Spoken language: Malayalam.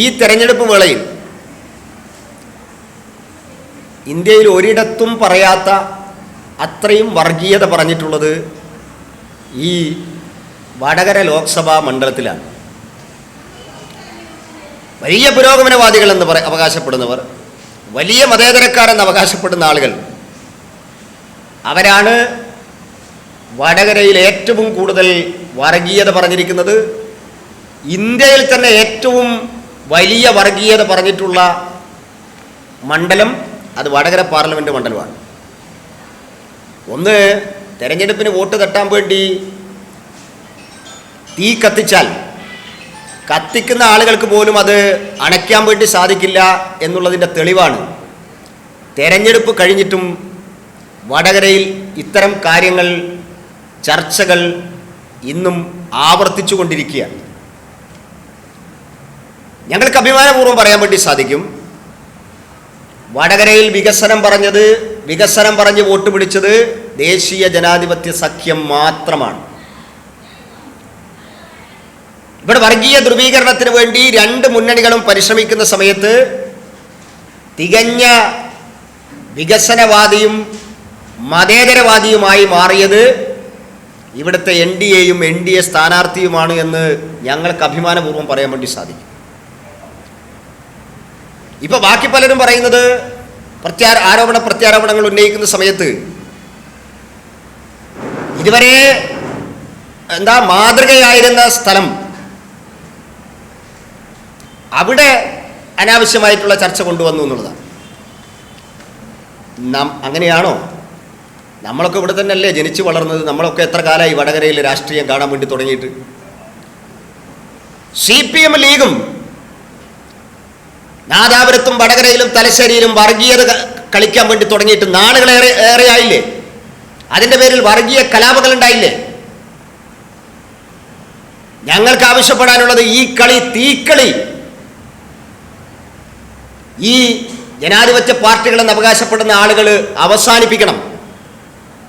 ഈ തെരഞ്ഞെടുപ്പ് വേളയിൽ ഇന്ത്യയിൽ ഒരിടത്തും പറയാത്ത അത്രയും വർഗീയത പറഞ്ഞിട്ടുള്ളത് ഈ വടകര ലോക്സഭാ മണ്ഡലത്തിലാണ്. വലിയ പുരോഗമനവാദികൾ എന്ന് പറ അവകാശപ്പെടുന്നവർ വലിയ മതേതരക്കാരെന്ന് അവകാശപ്പെടുന്ന ആളുകൾ അവരാണ് വടകരയിൽ ഏറ്റവും കൂടുതൽ വർഗീയത പറഞ്ഞിരിക്കുന്നത്. ഇന്ത്യയിൽ തന്നെ ഏറ്റവും വലിയ വർഗീയത പറഞ്ഞിട്ടുള്ള മണ്ഡലം അത് വടകര പാർലമെന്റ് മണ്ഡലമാണ്. ഒന്ന് തെരഞ്ഞെടുപ്പിന് വോട്ട് തട്ടാൻ വേണ്ടി തീ കത്തിച്ചാൽ കത്തിക്കുന്ന ആളുകൾക്ക് പോലും അത് അണയ്ക്കാൻ വേണ്ടി സാധിക്കില്ല എന്നുള്ളതിന്റെ തെളിവാണ്. തെരഞ്ഞെടുപ്പ് കഴിഞ്ഞിട്ടും വടകരയിൽ ഇത്തരം കാര്യങ്ങൾ ചർച്ചകൾ ഇന്നും ആവർത്തിച്ചു കൊണ്ടിരിക്കുകയാണ് ഞങ്ങൾക്ക് അഭിമാനപൂർവം പറയാൻ വേണ്ടി സാധിക്കും. വടകരയിൽ വികസനം പറഞ്ഞത് വികസനം പറഞ്ഞ് വോട്ട് പിടിച്ചത് ദേശീയ ജനാധിപത്യ സഖ്യം മാത്രമാണ്. ഇവിടെ വർഗീയ ധ്രുവീകരണത്തിന് വേണ്ടി രണ്ട് മുന്നണികളും പരിശ്രമിക്കുന്ന സമയത്ത് തികഞ്ഞ വികസനവാദിയും മതേതരവാദിയുമായി മാറിയത് ഇവിടുത്തെ എൻ ഡി എയും എൻ ഡി എ സ്ഥാനാർത്ഥിയുമാണ് എന്ന് ഞങ്ങൾക്ക് അഭിമാനപൂർവം പറയാൻ വേണ്ടി സാധിക്കും. ഇപ്പൊ ബാക്കി പലരും പറയുന്നത് പ്രത്യാ ആരോപണ പ്രത്യാരോപണങ്ങൾ ഉന്നയിക്കുന്ന സമയത്ത് ഇതുവരെ എന്താ മാതൃകയായിരുന്ന സ്ഥലം അവിടെ അനാവശ്യമായിട്ടുള്ള ചർച്ച കൊണ്ടുവന്നു എന്നുള്ളതാണ്. നാം അങ്ങനെയാണോ? നമ്മളൊക്കെ ഇവിടെ തന്നെയല്ലേ ജനിച്ചു വളർന്നത്? നമ്മളൊക്കെ എത്ര കാലമായി വടകരയിൽ രാഷ്ട്രീയം കാണാൻ വേണ്ടി തുടങ്ങിയിട്ട്? സി പി എം ലീഗും നാദാപുരത്തും വടകരയിലും തലശ്ശേരിയിലും വർഗീയത കളിക്കാൻ വേണ്ടി തുടങ്ങിയിട്ട് നാളുകളേറെ ഏറെയായില്ലേ അതിന്റെ പേരിൽ വർഗീയ കലാപങ്ങൾ ഉണ്ടായില്ലേ? ഞങ്ങൾക്ക് ആവശ്യപ്പെടാനുള്ളത് ഈ കളി തീക്കളി. ഈ ജനാധിപത്യ പാർട്ടികളെന്ന് അവകാശപ്പെടുന്ന ആളുകൾ അവസാനിപ്പിക്കണം.